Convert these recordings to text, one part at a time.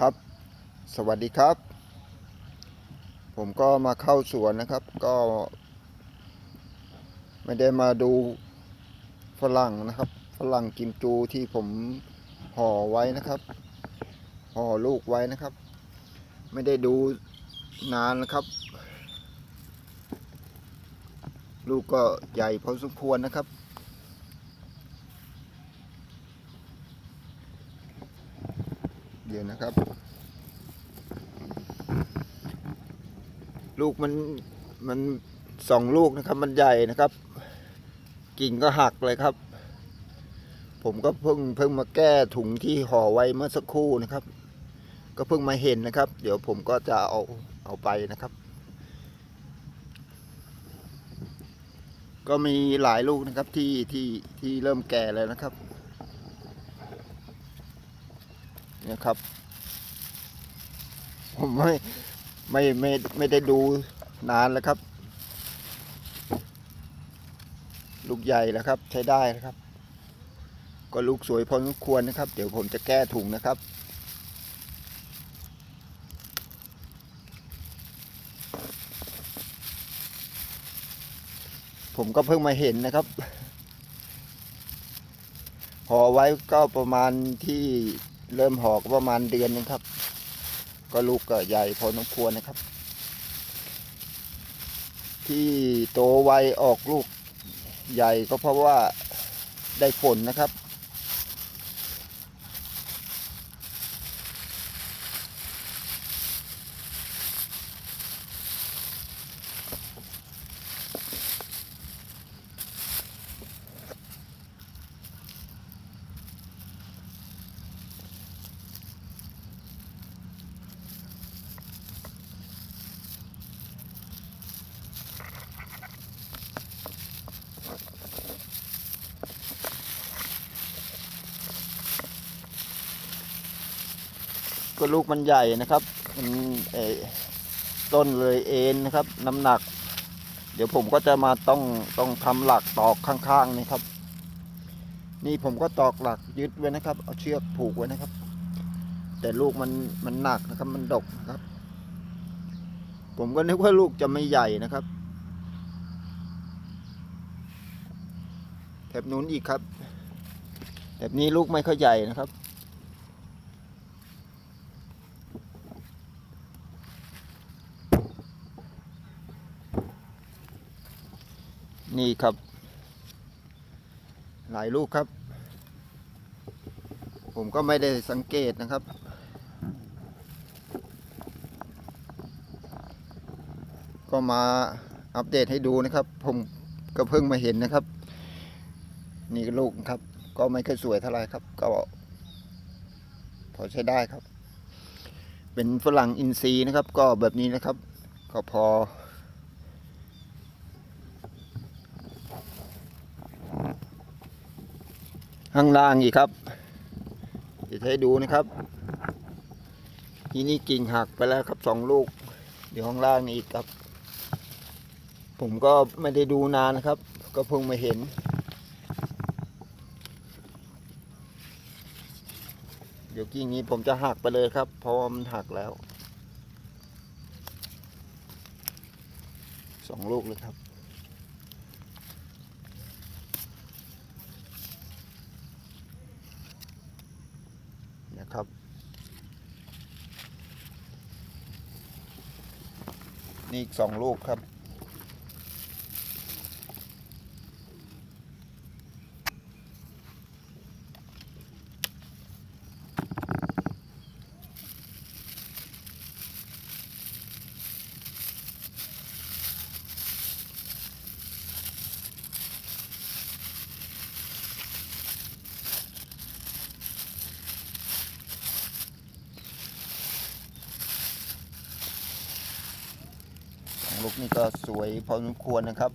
ครับ สวัสดีครับ ผมก็มาเข้าสวนนะครับ ก็ ไม่ได้มาดูฝรั่งนะครับ ฝรั่งกิมจูที่ผมห่อไว้นะครับ ห่อลูกไว้นะครับ ไม่ได้ดูนานนะครับ ลูกก็ใหญ่พอสมควรนะครับ เดี๋ยนะครับ ลูกมันมันสองลูกนะครับ มันใหญ่นะครับ กิ่งก็หักเลยครับ ผมก็เพิ่งเพิ่งมาแก้ถุงที่ห่อไว้เมื่อสักครู่นะครับ ก็เพิ่งมาเห็นนะครับ เดี๋ยวผมก็จะเอาเอาไปนะครับ ก็มีหลายลูกนะครับที่ที่ที่เริ่มแก่แล้วนะครับ เนี่ยครับ ผมไม่ไม่ไม่ไม่ได้ดูนานแล้วครับ ลูกใหญ่แล้วครับ ใช้ได้นะครับ ก็ลูกสวยพอสมควรนะครับ เดี๋ยวผมจะแก้ถุงนะครับผมก็เพิ่งมาเห็นนะครับห่อไว้ก็ประมาณที่ เริ่มหอกประมาณเดือนนึงครับ ก็ลูกก็ใหญ่พอสมควรนะครับ ที่โตไวออกลูกใหญ่ก็เพราะว่าได้ฝนนะครับ ก็ลูกมันใหญ่นะครับมันเอต้นเลยเอ็นนะครับ น้ำหนัก เดี๋ยวผมก็จะมาต้องต้องทำหลักตอกข้างๆนี่ครับ นี่ผมก็ตอกหลักยึดไว้นะครับ เอาเชือกผูกไว้นะครับ แต่ลูกมันมันหนักนะครับ มันดกนะครับ ผมก็นึกว่าลูกจะไม่ใหญ่นะครับแถบนู้นอีกครับแถบนี้ลูกไม่ค่อยใหญ่นะครับ นี่ครับ หลายลูกครับ ผมก็ไม่ได้สังเกตนะครับ ก็มาอัปเดตให้ดูนะครับ ผมก็เพิ่งมาเห็นนะครับ นี่ลูกครับ ก็ไม่ค่อยสวยเท่าไหรครับ ก็พอใช้ได้ครับ เป็นฝรั่งอินทรีย์นะครับ ก็แบบนี้นะครับ ก็พอ ข้างล่างอีกครับเดี๋ยวจะให้ดูนะครับทีนี้กิ่งหักไปแล้วครับสองลูกเดี๋ยวข้างล่างนี่อีกครับ ผมก็ไม่ได้ดูนานนะครับ ก็เพิ่งมาเห็น เดี๋ยวกิ่งนี้ผมจะหักไปเลยครับ เพราะว่ามันหักแล้วสองลูกเลยครับ นะ ครับ นี่อีกสองลูกครับ กนี่ก็สวยพอสมควรนะครับ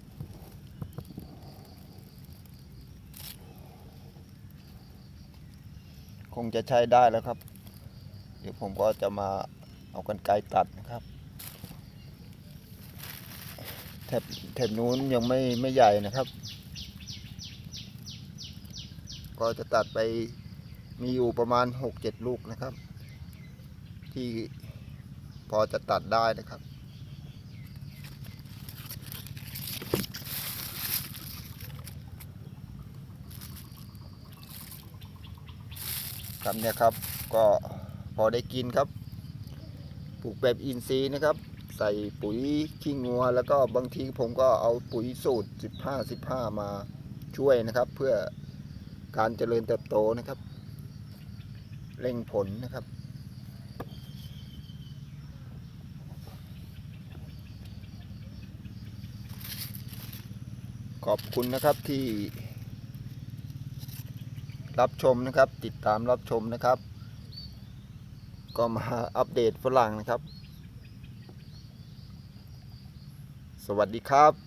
คงจะใช้ได้แล้วครับ เดี๋ยวผมก็จะมาเอากันไกรตัดนะครับแถบแถบนู้นยังไม่ไม่ใหญ่นะครับ ก็จะตัดไปมีอยู่ประมาณ 6-7 ลูกนะครับ ที่พอจะตัดได้นะครับ ครับเนี่ยครับก็พอได้กินครับปลูกแบบอินทรีย์นะครับ ใส่ปุ๋ยขี้งัว แล้วก็บางทีผมก็เอาปุ๋ยสูตร 15 15 มาช่วยนะครับ เพื่อการเจริญเติบโตนะครับเร่งผลนะครับ ขอบคุณนะครับที่ รับชมนะครับ ติดตามรับชมนะครับ ก็มาอัปเดตฝรั่งนะครับ สวัสดีครับ